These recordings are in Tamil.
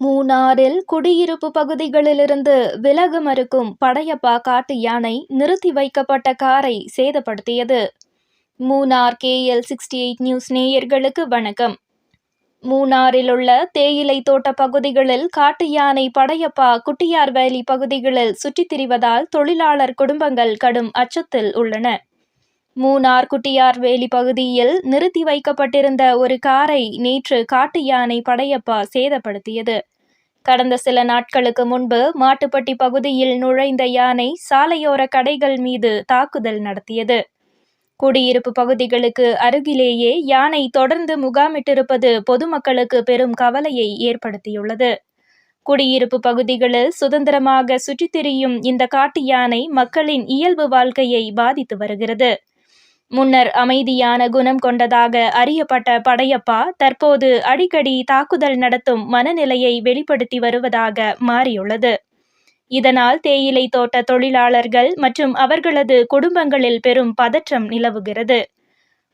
மூணாறில் குடியிருப்பு பகுதிகளிலிருந்து விலக மறுக்கும் படையப்பா காட்டு யானை நிறுத்தி வைக்கப்பட்ட காரை சேதப்படுத்தியது. Munnar KL sixty eight news நேயர்களுக்கு வணக்கம். மூணாறில் உள்ள தேயிலை தோட்ட பகுதிகளில் காட்டு யானை படையப்பா குட்டியார் வேலி பகுதிகளில் சுற்றித் திரிவதால் தொழிலாளர் குடும்பங்கள் கடும் அச்சத்தில் உள்ளன. மூணார் குட்டியார் வேலி பகுதியில் நிறுத்தி வைக்கப்பட்டிருந்த ஒரு காரை நேற்று காட்டு யானை படையப்பா சேதப்படுத்தியது. கடந்த சில நாட்களுக்கு முன்பு மாட்டுப்பட்டி பகுதியில் நுழைந்த யானை சாலையோர கடைகள் மீது தாக்குதல் நடத்தியது. குடியிருப்பு பகுதிகளுக்கு அருகிலேயே யானை தொடர்ந்து முகாமிட்டிருப்பது பொதுமக்களுக்கு பெரும் கவலையை ஏற்படுத்தியுள்ளது. குடியிருப்பு பகுதிகளில் சுதந்திரமாக சுற்றித் திரியும் இந்த காட்டு யானை மக்களின் இயல்பு வாழ்க்கையை பாதித்து வருகிறது. முன்னர் அமைதியான குணம் கொண்டதாக அறியப்பட்ட படையப்பா தற்போது அடிக்கடி தாக்குதல் நடத்தும் மனநிலையை வெளிப்படுத்தி வருவதாக மாறியுள்ளது. இதனால் தேயிலை தோட்ட தொழிலாளர்கள் மற்றும் அவர்களது குடும்பங்களில் பெரும் பதற்றம் நிலவுகிறது.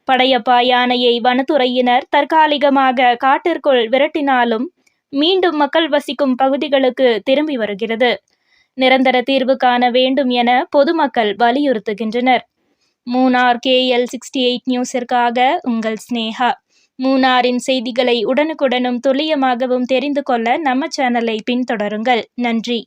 படையப்பா யானையை வனத்துறையினர் தற்காலிகமாக காட்டிற்குள் விரட்டினாலும் மீண்டும் மக்கள் வசிக்கும் பகுதிகளுக்கு திரும்பி வருகிறது. நிரந்தர தீர்வு காண வேண்டும் என பொதுமக்கள் வலியுறுத்துகின்றனர். மூனார் கேஎல் சிக்ஸ்டி எயிட் நியூஸிற்காக உங்கள் ஸ்னேகா மூனாரின் செய்திகளை உடனுக்குடனும் துல்லியமாகவும் தெரிந்து கொள்ள நம்ம சேனலை பின்தொடருங்கள். நன்றி.